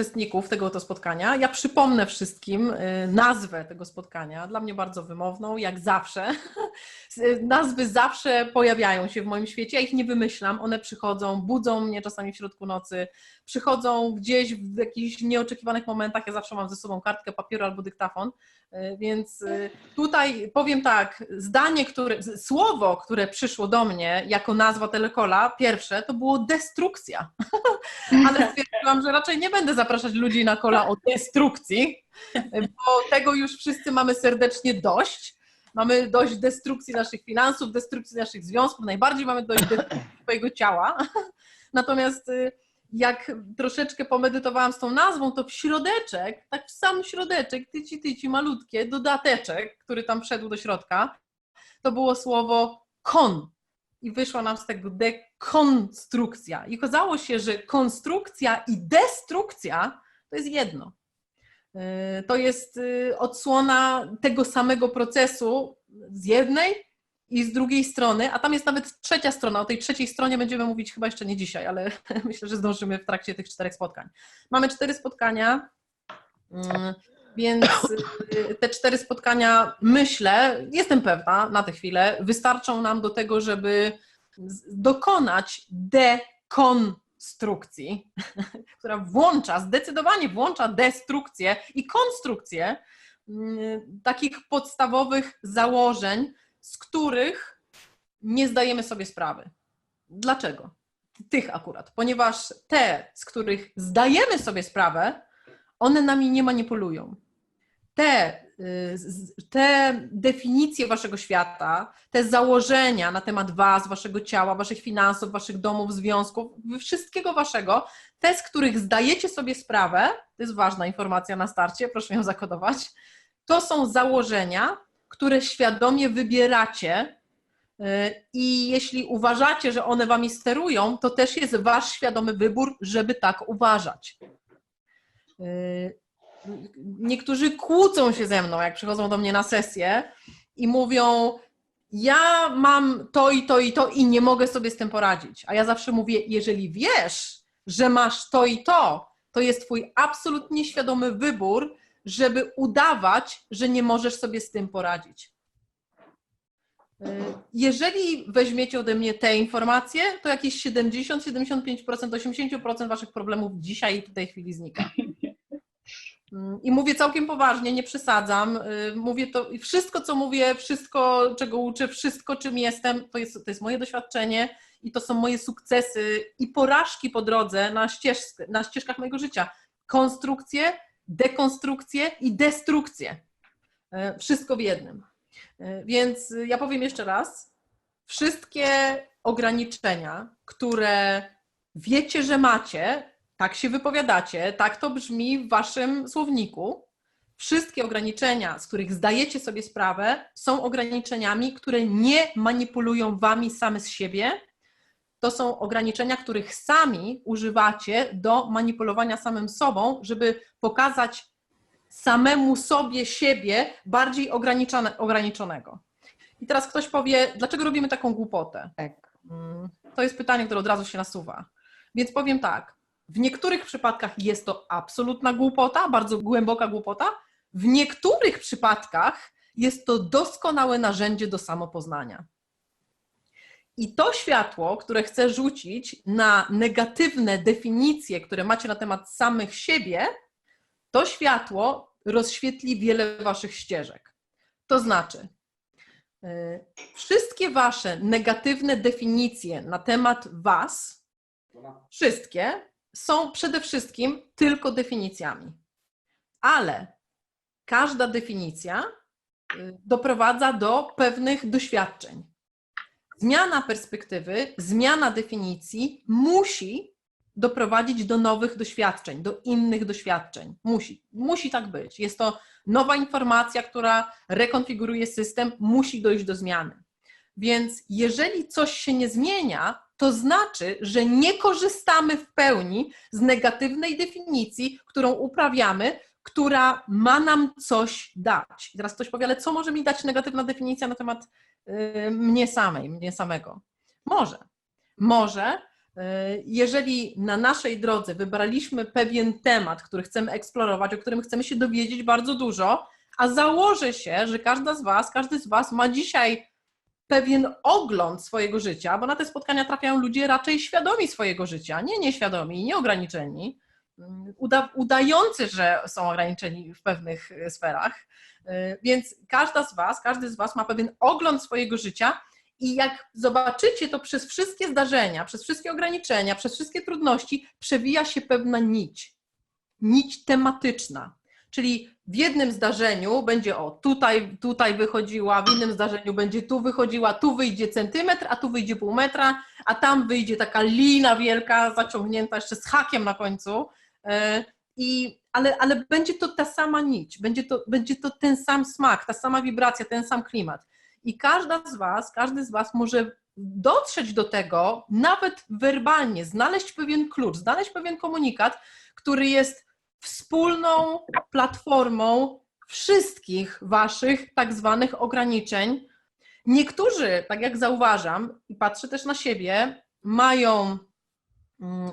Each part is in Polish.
uczestników tego oto spotkania. Ja przypomnę wszystkim y, nazwę tego spotkania, dla mnie bardzo wymowną, jak zawsze. Y, Nazwy zawsze pojawiają się w moim świecie, ja ich nie wymyślam, one przychodzą, budzą mnie czasami w środku nocy, przychodzą gdzieś w jakichś nieoczekiwanych momentach, ja zawsze mam ze sobą kartkę papieru albo dyktafon, y, więc y, tutaj powiem tak, zdanie, które, słowo, które przyszło do mnie jako nazwa telekola, pierwsze, to było destrukcja. Ale stwierdziłam, że raczej nie będę zapraszać ludzi na kola o destrukcji, bo tego już wszyscy mamy serdecznie dość. Mamy dość destrukcji naszych finansów, destrukcji naszych związków, najbardziej mamy dość destrukcji swojego ciała. Natomiast y, jak troszeczkę pomedytowałam z tą nazwą, to w środeczek, tak w sam środeczek, tyci, tyci, malutkie, dodateczek, który tam wszedł do środka, to było słowo kon. I wyszła nam z tego dekonstrukcja. I okazało się, że konstrukcja i destrukcja to jest jedno. Y, To jest y, odsłona tego samego procesu z jednej i z drugiej strony, a tam jest nawet trzecia strona. O tej trzeciej stronie będziemy mówić chyba jeszcze nie dzisiaj, ale myślę, że zdążymy w trakcie tych czterech spotkań. Mamy cztery spotkania, mm, więc y, te cztery spotkania, myślę, jestem pewna na tę chwilę, wystarczą nam do tego, żeby dokonać dekonstrukcji, która włącza, zdecydowanie włącza destrukcję i konstrukcję mm, takich podstawowych założeń, z których nie zdajemy sobie sprawy. Dlaczego? Tych akurat, ponieważ te, z których zdajemy sobie sprawę, one nami nie manipulują. Te, y, te definicje waszego świata, te założenia na temat was, waszego ciała, waszych finansów, waszych domów, związków, wszystkiego waszego, te, z których zdajecie sobie sprawę, to jest ważna informacja na starcie, proszę ją zakodować, to są założenia, które świadomie wybieracie. y, I jeśli uważacie, że one wami sterują, to też jest wasz świadomy wybór, żeby tak uważać. Y, Niektórzy kłócą się ze mną, jak przychodzą do mnie na sesję i mówią: Ja mam to i to i to i nie mogę sobie z tym poradzić. A ja zawsze mówię: Jeżeli wiesz, że masz to i to, to jest Twój absolutnie świadomy wybór, żeby udawać, że nie możesz sobie z tym poradzić. Y, Jeżeli weźmiecie ode mnie te informacje, to jakieś 70, 75%, 80% waszych problemów dzisiaj i w tej chwili znika. Mm, I mówię całkiem poważnie, nie przesadzam. Y, Mówię to i wszystko, co mówię, wszystko, czego uczę, wszystko, czym jestem, to jest, to jest moje doświadczenie i to są moje sukcesy i porażki po drodze na, na ścieżkach mojego życia. Konstrukcje, dekonstrukcje i destrukcje. Y, Wszystko w jednym. Y, Więc ja powiem jeszcze raz. Wszystkie ograniczenia, które wiecie, że macie, tak się wypowiadacie, tak to brzmi w waszym słowniku. Wszystkie ograniczenia, z których zdajecie sobie sprawę, są ograniczeniami, które nie manipulują wami same z siebie. To są ograniczenia, których sami używacie do manipulowania samym sobą, żeby pokazać samemu sobie siebie bardziej ograniczone, ograniczonego. I teraz ktoś powie, dlaczego robimy taką głupotę? Tak. Mm, To jest pytanie, które od razu się nasuwa. Więc powiem tak. W niektórych przypadkach jest to absolutna głupota, bardzo głęboka głupota. W niektórych przypadkach jest to doskonałe narzędzie do samopoznania. I to światło, które chcę rzucić na negatywne definicje, które macie na temat samych siebie, to światło rozświetli wiele waszych ścieżek. To znaczy, y, wszystkie wasze negatywne definicje na temat was, wszystkie, są przede wszystkim tylko definicjami. Ale każda definicja y, doprowadza do pewnych doświadczeń. Zmiana perspektywy, zmiana definicji musi doprowadzić do nowych doświadczeń, do innych doświadczeń. Musi, musi tak być. Jest to nowa informacja, która rekonfiguruje system, musi dojść do zmiany. Więc jeżeli coś się nie zmienia, to znaczy, że nie korzystamy w pełni z negatywnej definicji, którą uprawiamy, która ma nam coś dać. I teraz ktoś powie, ale co może mi dać negatywna definicja na temat y, mnie samej, mnie samego? Może. Może Jeżeli na naszej drodze wybraliśmy pewien temat, który chcemy eksplorować, o którym chcemy się dowiedzieć bardzo dużo, a założę się, że każda z Was, każdy z Was ma dzisiaj pewien ogląd swojego życia, bo na te spotkania trafiają ludzie raczej świadomi swojego życia, nie nieświadomi, nieograniczeni, uda, udający, że są ograniczeni w pewnych sferach. Więc każda z Was, każdy z Was ma pewien ogląd swojego życia i jak zobaczycie to przez wszystkie zdarzenia, przez wszystkie ograniczenia, przez wszystkie trudności, przewija się pewna nić. Nić tematyczna. Czyli w jednym zdarzeniu będzie o tutaj, tutaj wychodziła, w innym zdarzeniu będzie tu wychodziła, tu wyjdzie centymetr, a tu wyjdzie pół metra, a tam wyjdzie taka lina wielka, zaciągnięta jeszcze z hakiem na końcu. E, I, ale, ale będzie to ta sama nić, będzie to, będzie to ten sam smak, ta sama wibracja, ten sam klimat. I każda z Was, każdy z Was może dotrzeć do tego, nawet werbalnie, znaleźć pewien klucz, znaleźć pewien komunikat, który jest wspólną platformą wszystkich Waszych tak zwanych ograniczeń. Niektórzy, tak jak zauważam, i patrzę też na siebie, mają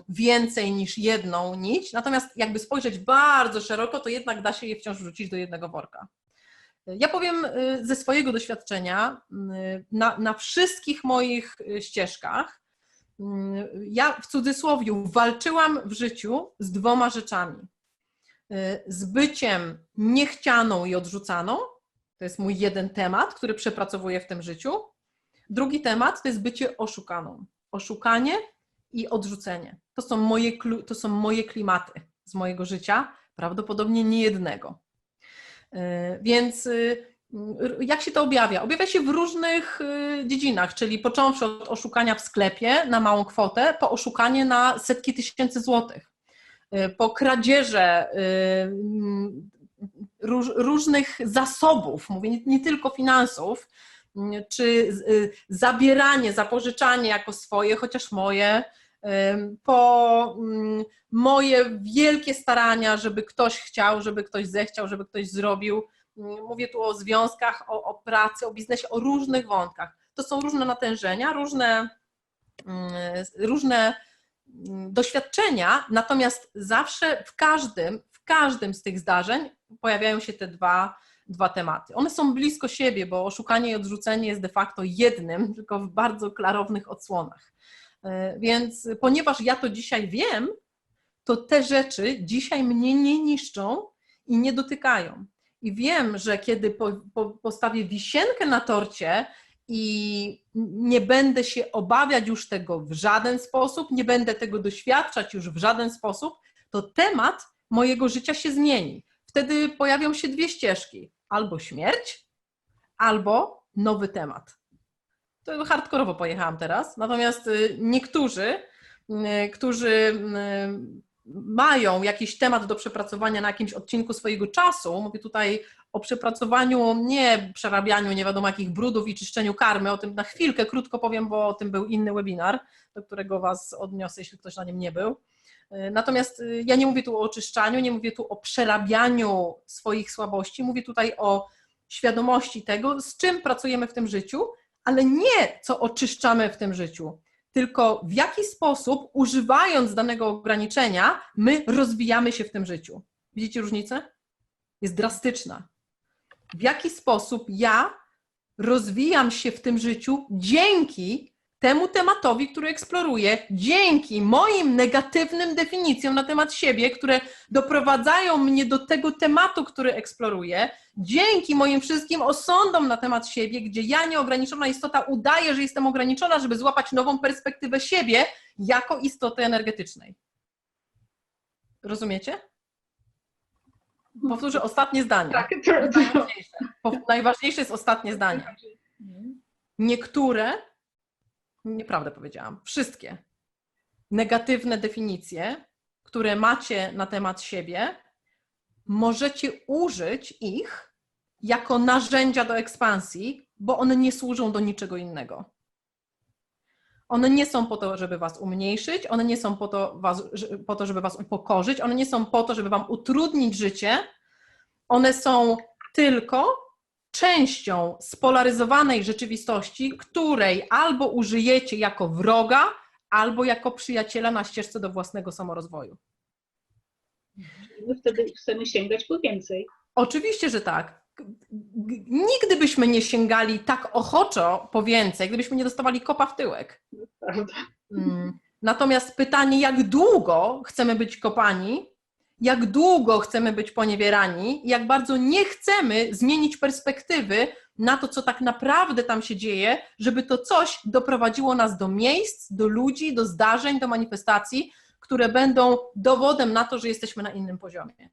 więcej niż jedną nić, natomiast jakby spojrzeć bardzo szeroko, to jednak da się je wciąż wrzucić do jednego worka. Ja powiem y, ze swojego doświadczenia, y, na, na wszystkich moich y, ścieżkach, ja w cudzysłowie walczyłam w życiu z dwoma rzeczami. Z byciem niechcianą i odrzucaną, to jest mój jeden temat, który przepracowuję w tym życiu. Drugi temat to jest bycie oszukaną. Oszukanie i odrzucenie. To są moje, to są moje klimaty z mojego życia, prawdopodobnie nie jednego. E, więc y, jak się to objawia? Objawia się w różnych y, dziedzinach, czyli począwszy od oszukania w sklepie na małą kwotę, po oszukanie na setki tysięcy złotych, e, po kradzieże y, różnych zasobów, mówię nie tylko finansów, czy zabieranie, zapożyczanie jako swoje, chociaż moje, po mm, moje wielkie starania, żeby ktoś chciał, żeby ktoś zechciał, żeby ktoś zrobił. Mm, mówię tu o związkach, o, o pracy, o biznesie, o różnych wątkach. To są różne natężenia, różne, mm, różne doświadczenia, natomiast zawsze w każdym, w każdym z tych zdarzeń pojawiają się te dwa, dwa tematy. One są blisko siebie, bo oszukanie i odrzucenie jest de facto jednym, tylko w bardzo klarownych odsłonach. E, więc ponieważ ja to dzisiaj wiem, to te rzeczy dzisiaj mnie nie niszczą i nie dotykają. I wiem, że kiedy po, po, postawię wisienkę na torcie i nie będę się obawiać już tego w żaden sposób, nie będę tego doświadczać już w żaden sposób, to temat mojego życia się zmieni. Wtedy pojawią się dwie ścieżki: albo śmierć, albo nowy temat to hardkorowo pojechałam teraz. Natomiast y, niektórzy, y, którzy y, mają jakiś temat do przepracowania na jakimś odcinku swojego czasu, mówię tutaj o przepracowaniu, nie przerabianiu nie wiadomo jakich brudów i czyszczeniu karmy, o tym na chwilkę krótko powiem, bo o tym był inny webinar, do którego Was odniosę, jeśli ktoś na nim nie był. Natomiast ja nie mówię tu o oczyszczaniu, nie mówię tu o przerabianiu swoich słabości, mówię tutaj o świadomości tego, z czym pracujemy w tym życiu ale nie co oczyszczamy w tym życiu, tylko w jaki sposób, używając danego ograniczenia, my rozwijamy się w tym życiu. Widzicie różnicę? Jest drastyczna. W jaki sposób ja rozwijam się w tym życiu dzięki temu tematowi, który eksploruję, dzięki moim negatywnym definicjom na temat siebie, które doprowadzają mnie do tego tematu, który eksploruję, dzięki moim wszystkim osądom na temat siebie, gdzie ja, nieograniczona istota, udaję, że jestem ograniczona, żeby złapać nową perspektywę siebie jako istoty energetycznej. Rozumiecie? Powtórzę ostatnie zdanie. Tak, to, to. Najważniejsze. Najważniejsze jest ostatnie zdanie. Niektóre nieprawdę powiedziałam, wszystkie negatywne definicje, które macie na temat siebie, możecie użyć ich jako narzędzia do ekspansji, bo one nie służą do niczego innego. One nie są po to, żeby was umniejszyć, one nie są po to, was, po to, żeby was upokorzyć, one nie są po to, żeby wam utrudnić życie. One są tylko częścią spolaryzowanej rzeczywistości, której albo użyjecie jako wroga, albo jako przyjaciela na ścieżce do własnego samorozwoju. My wtedy chcemy sięgać po więcej. Oczywiście, że tak. Nigdy byśmy nie sięgali tak ochoczo po więcej, gdybyśmy nie dostawali kopa w tyłek. Prawda? Mm. Natomiast pytanie, jak długo chcemy być kopani, jak długo chcemy być poniewierani, jak bardzo nie chcemy zmienić perspektywy na to, co tak naprawdę tam się dzieje, żeby to coś doprowadziło nas do miejsc, do ludzi, do zdarzeń, do manifestacji, które będą dowodem na to, że jesteśmy na innym poziomie.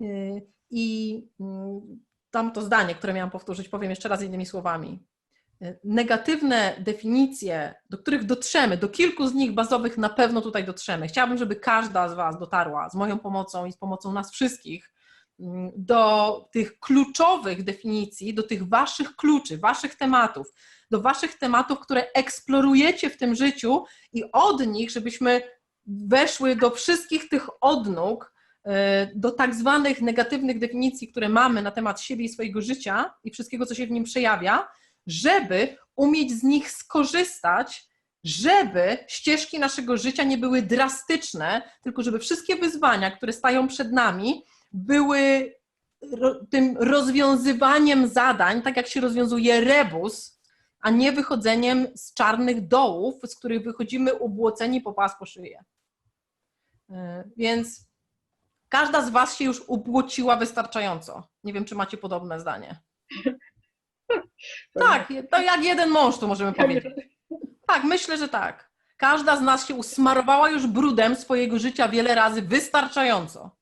Yy, I mm, tamto zdanie, które miałam powtórzyć, powiem jeszcze raz innymi słowami negatywne definicje, do których dotrzemy, do kilku z nich bazowych na pewno tutaj dotrzemy. Chciałabym, żeby każda z Was dotarła z moją pomocą i z pomocą nas wszystkich mm, do tych kluczowych definicji, do tych Waszych kluczy, Waszych tematów, do Waszych tematów, które eksplorujecie w tym życiu i od nich, żebyśmy weszły do wszystkich tych odnóg, e, do tak zwanych negatywnych definicji, które mamy na temat siebie i swojego życia i wszystkiego, co się w nim przejawia, żeby umieć z nich skorzystać, żeby ścieżki naszego życia nie były drastyczne, tylko żeby wszystkie wyzwania, które stają przed nami, były tym rozwiązywaniem zadań, tak jak się rozwiązuje rebus, a nie wychodzeniem z czarnych dołów, z których wychodzimy ubłoceni po pas po szyję. E, Więc każda z Was się już ubłociła wystarczająco. Nie wiem, czy macie podobne zdanie. Tak, to jak jeden mąż tu możemy powiedzieć. Tak, myślę, że tak. Każda z nas się usmarowała już brudem swojego życia wiele razy wystarczająco.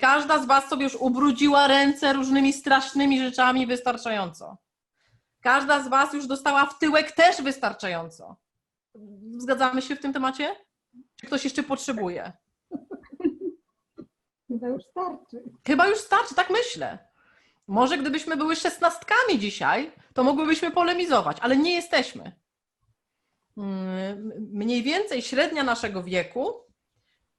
Każda z was sobie już ubrudziła ręce różnymi strasznymi rzeczami wystarczająco. Każda z was już dostała w tyłek też wystarczająco. Zgadzamy się w tym temacie? Czy ktoś jeszcze potrzebuje? Chyba już starczy. Chyba już starczy, tak myślę. Może gdybyśmy były szesnastkami dzisiaj, to mogłybyśmy polemizować, ale nie jesteśmy. Mm, Mniej więcej średnia naszego wieku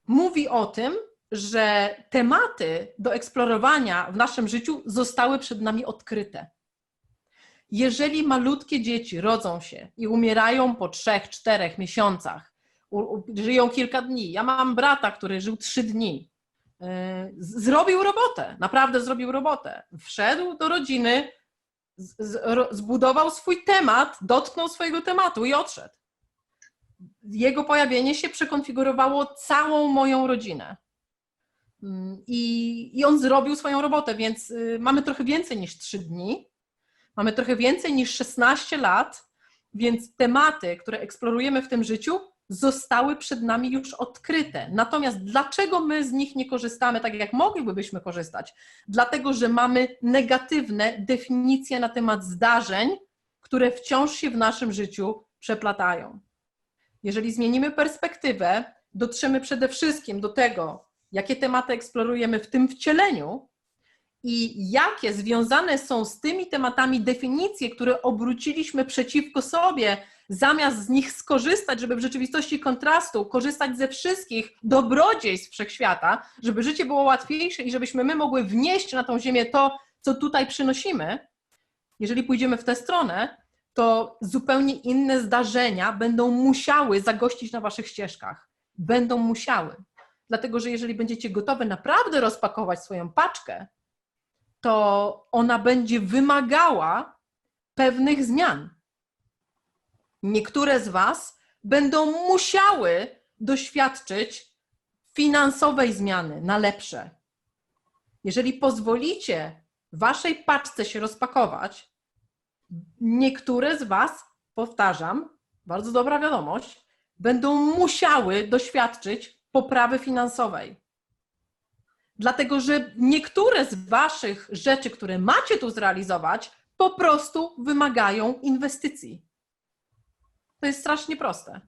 mówi o tym, że tematy do eksplorowania w naszym życiu zostały przed nami odkryte. Jeżeli malutkie dzieci rodzą się i umierają po trzech, czterech miesiącach, żyją kilka dni. Ja mam brata, który żył trzy dni. Zrobił robotę, naprawdę zrobił robotę. Wszedł do rodziny, zbudował swój temat, dotknął swojego tematu i odszedł. Jego pojawienie się przekonfigurowało całą moją rodzinę. Mm, I, I on zrobił swoją robotę, więc y, mamy trochę więcej niż 3 dni, mamy trochę więcej niż 16 lat, więc tematy, które eksplorujemy w tym życiu, zostały przed nami już odkryte. Natomiast dlaczego my z nich nie korzystamy tak, jak moglibyśmy korzystać? Dlatego, że mamy negatywne definicje na temat zdarzeń, które wciąż się w naszym życiu przeplatają. Jeżeli zmienimy perspektywę, dotrzemy przede wszystkim do tego, jakie tematy eksplorujemy w tym wcieleniu i jakie związane są z tymi tematami definicje, które obróciliśmy przeciwko sobie, zamiast z nich skorzystać, żeby w rzeczywistości kontrastu korzystać ze wszystkich dobrodziejstw wszechświata, żeby życie było łatwiejsze i żebyśmy my mogły wnieść na tą ziemię to, co tutaj przynosimy, jeżeli pójdziemy w tę stronę, to zupełnie inne zdarzenia będą musiały zagościć na waszych ścieżkach. Będą musiały. Dlatego, że jeżeli będziecie gotowe naprawdę rozpakować swoją paczkę, to ona będzie wymagała pewnych zmian. Niektóre z Was będą musiały doświadczyć finansowej zmiany na lepsze. Jeżeli pozwolicie Waszej paczce się rozpakować, niektóre z Was, powtarzam, bardzo dobra wiadomość, będą musiały doświadczyć poprawy finansowej. Dlatego, że niektóre z Waszych rzeczy, które macie tu zrealizować, po prostu wymagają inwestycji. To jest strasznie proste.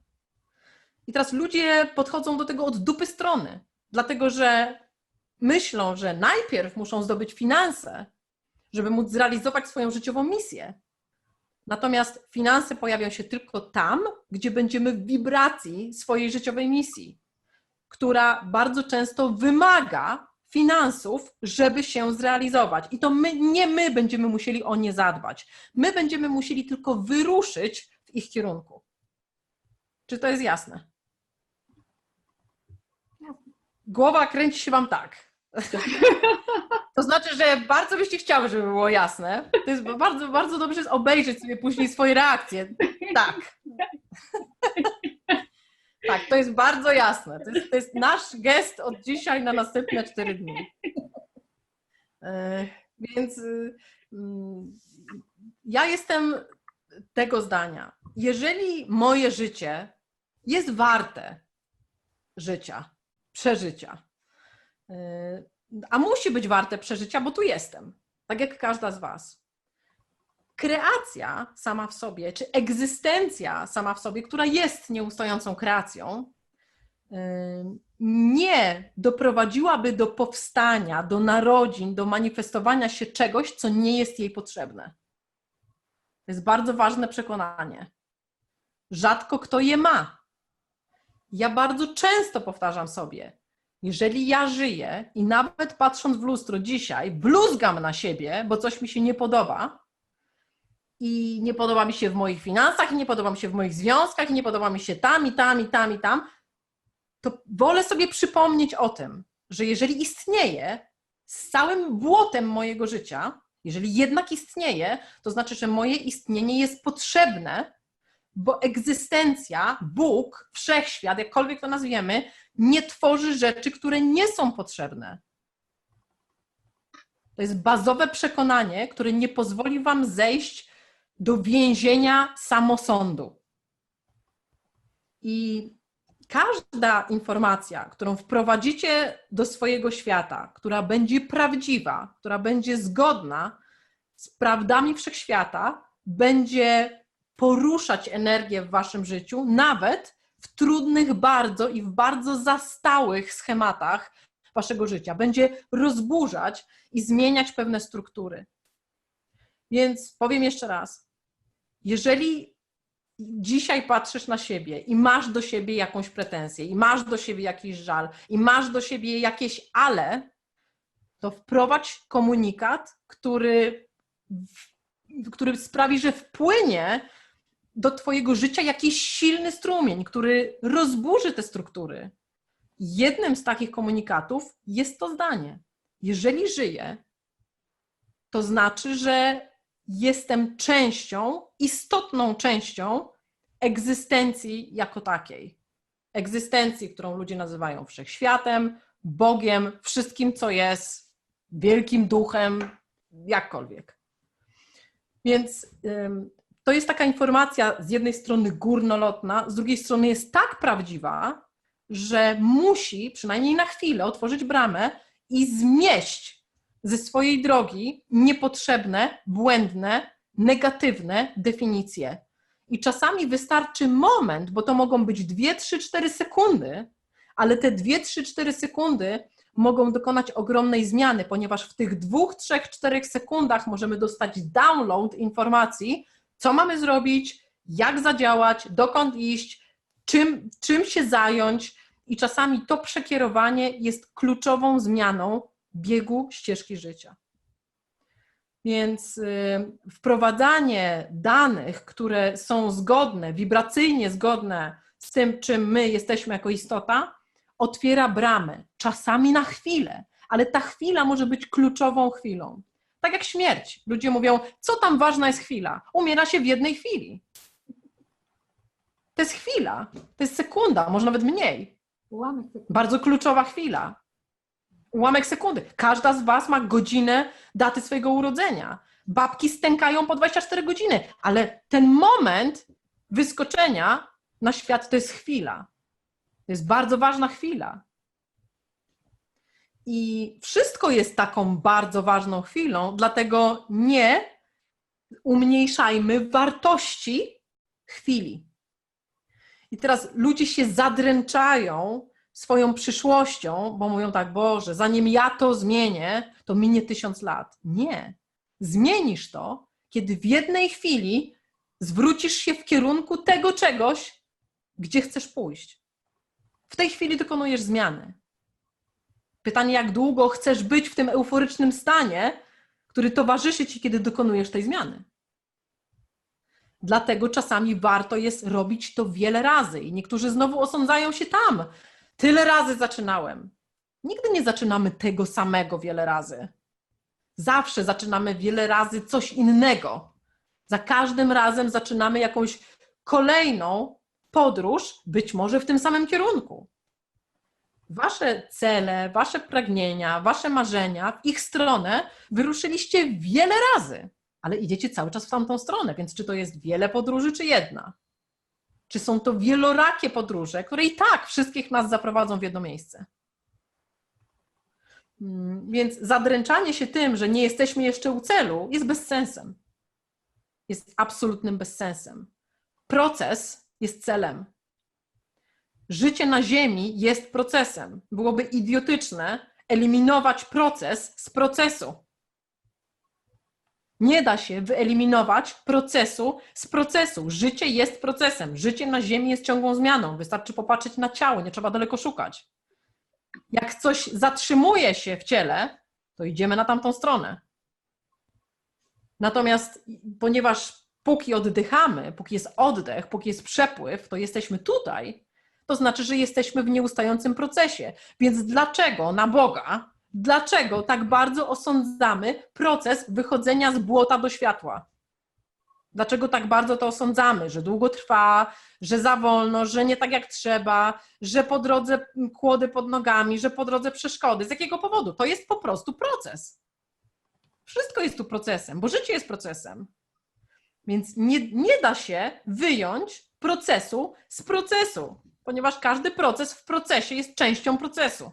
I teraz ludzie podchodzą do tego od dupy strony, dlatego że myślą, że najpierw muszą zdobyć finanse, żeby móc zrealizować swoją życiową misję. Natomiast finanse pojawią się tylko tam, gdzie będziemy w wibracji swojej życiowej misji, która bardzo często wymaga finansów, żeby się zrealizować. I to my, nie my będziemy musieli o nie zadbać. My będziemy musieli tylko wyruszyć w ich kierunku. Czy to jest jasne? Głowa kręci się Wam tak. To znaczy, że bardzo byście chciały, żeby było jasne. To jest bardzo, bardzo dobrze jest obejrzeć sobie później swoje reakcje. Tak. Tak, to jest bardzo jasne. To jest, to jest nasz gest od dzisiaj na następne cztery dni. E, Więc y, mm, ja jestem tego zdania. Jeżeli moje życie jest warte życia, przeżycia, y, a musi być warte przeżycia, bo tu jestem, tak jak każda z Was. Kreacja sama w sobie, czy egzystencja sama w sobie, która jest nieustającą kreacją, y, nie doprowadziłaby do powstania, do narodzin, do manifestowania się czegoś, co nie jest jej potrzebne. To jest bardzo ważne przekonanie. Rzadko kto je ma. Ja bardzo często powtarzam sobie, jeżeli ja żyję i nawet patrząc w lustro dzisiaj, bluzgam na siebie, bo coś mi się nie podoba i nie podoba mi się w moich finansach, i nie podoba mi się w moich związkach, i nie podoba mi się tam, i tam, i tam, i tam, to wolę sobie przypomnieć o tym, że jeżeli istnieje z całym błotem mojego życia, jeżeli jednak istnieje, to znaczy, że moje istnienie jest potrzebne, bo egzystencja, Bóg, wszechświat, jakkolwiek to nazwiemy, nie tworzy rzeczy, które nie są potrzebne. To jest bazowe przekonanie, które nie pozwoli Wam zejść do więzienia samosądu. I każda informacja, którą wprowadzicie do swojego świata, która będzie prawdziwa, która będzie zgodna z prawdami wszechświata, będzie poruszać energię w waszym życiu, nawet w trudnych bardzo i w bardzo zastałych schematach waszego życia. Będzie rozburzać i zmieniać pewne struktury. Więc powiem jeszcze raz, jeżeli dzisiaj patrzysz na siebie i masz do siebie jakąś pretensję, i masz do siebie jakiś żal, i masz do siebie jakieś ale, to wprowadź komunikat, który, który sprawi, że wpłynie do Twojego życia jakiś silny strumień, który rozburzy te struktury. Jednym z takich komunikatów jest to zdanie. Jeżeli żyję, to znaczy, że jestem częścią, istotną częścią egzystencji jako takiej. Egzystencji, którą ludzie nazywają wszechświatem, Bogiem, wszystkim, co jest, wielkim duchem, jakkolwiek. Więc to jest taka informacja z jednej strony górnolotna, z drugiej strony jest tak prawdziwa, że musi przynajmniej na chwilę otworzyć bramę i zmieść ze swojej drogi niepotrzebne, błędne, negatywne definicje. I czasami wystarczy moment, bo to mogą być 2, 3, 4 sekundy, ale te 2, 3, 4 sekundy mogą dokonać ogromnej zmiany, ponieważ w tych 2, 3, 4 sekundach możemy dostać download informacji, co mamy zrobić, jak zadziałać, dokąd iść, czym, czym się zająć. I czasami to przekierowanie jest kluczową zmianą biegu ścieżki życia. Więc y, wprowadzanie danych, które są zgodne, wibracyjnie zgodne z tym, czym my jesteśmy jako istota, otwiera bramę, czasami na chwilę, ale ta chwila może być kluczową chwilą. Tak jak śmierć. Ludzie mówią, co tam ważna jest chwila? Umiera się w jednej chwili. To jest chwila, to jest sekunda, może nawet mniej. Ułamek sekundy. Bardzo kluczowa chwila. Ułamek sekundy. Każda z Was ma godzinę daty swojego urodzenia. Babki stękają po 24 godziny, ale ten moment wyskoczenia na świat to jest chwila. To jest bardzo ważna chwila. I wszystko jest taką bardzo ważną chwilą, dlatego nie umniejszajmy wartości chwili. I teraz ludzie się zadręczają swoją przyszłością, bo mówią tak, Boże, zanim ja to zmienię, to minie tysiąc lat. Nie. Zmienisz to, kiedy w jednej chwili zwrócisz się w kierunku tego czegoś, gdzie chcesz pójść. W tej chwili dokonujesz zmiany. Pytanie, jak długo chcesz być w tym euforycznym stanie, który towarzyszy ci, kiedy dokonujesz tej zmiany. Dlatego czasami warto jest robić to wiele razy. I niektórzy znowu osądzają się tam. Tyle razy zaczynałem. Nigdy nie zaczynamy tego samego wiele razy. Zawsze zaczynamy wiele razy coś innego. Za każdym razem zaczynamy jakąś kolejną podróż, być może w tym samym kierunku. Wasze cele, wasze pragnienia, wasze marzenia w ich stronę wyruszyliście wiele razy, ale idziecie cały czas w tamtą stronę, więc czy to jest wiele podróży, czy jedna? Czy są to wielorakie podróże, które i tak wszystkich nas zaprowadzą w jedno miejsce? Mm, Więc zadręczanie się tym, że nie jesteśmy jeszcze u celu, jest bezsensem. Jest absolutnym bezsensem. Proces jest celem. Życie na Ziemi jest procesem. Byłoby idiotyczne eliminować proces z procesu. Nie da się wyeliminować procesu z procesu. Życie jest procesem. Życie na Ziemi jest ciągłą zmianą. Wystarczy popatrzeć na ciało, nie trzeba daleko szukać. Jak coś zatrzymuje się w ciele, to idziemy na tamtą stronę. Natomiast ponieważ póki oddychamy, póki jest oddech, póki jest przepływ, to jesteśmy tutaj, to znaczy, że jesteśmy w nieustającym procesie. Więc dlaczego na Boga, dlaczego tak bardzo osądzamy proces wychodzenia z błota do światła? Dlaczego tak bardzo to osądzamy, że długo trwa, że za wolno, że nie tak jak trzeba, że po drodze kłody pod nogami, że po drodze przeszkody? Z jakiego powodu? To jest po prostu proces. Wszystko jest tu procesem, bo życie jest procesem. Więc nie, nie da się wyjąć procesu z procesu, ponieważ każdy proces w procesie jest częścią procesu.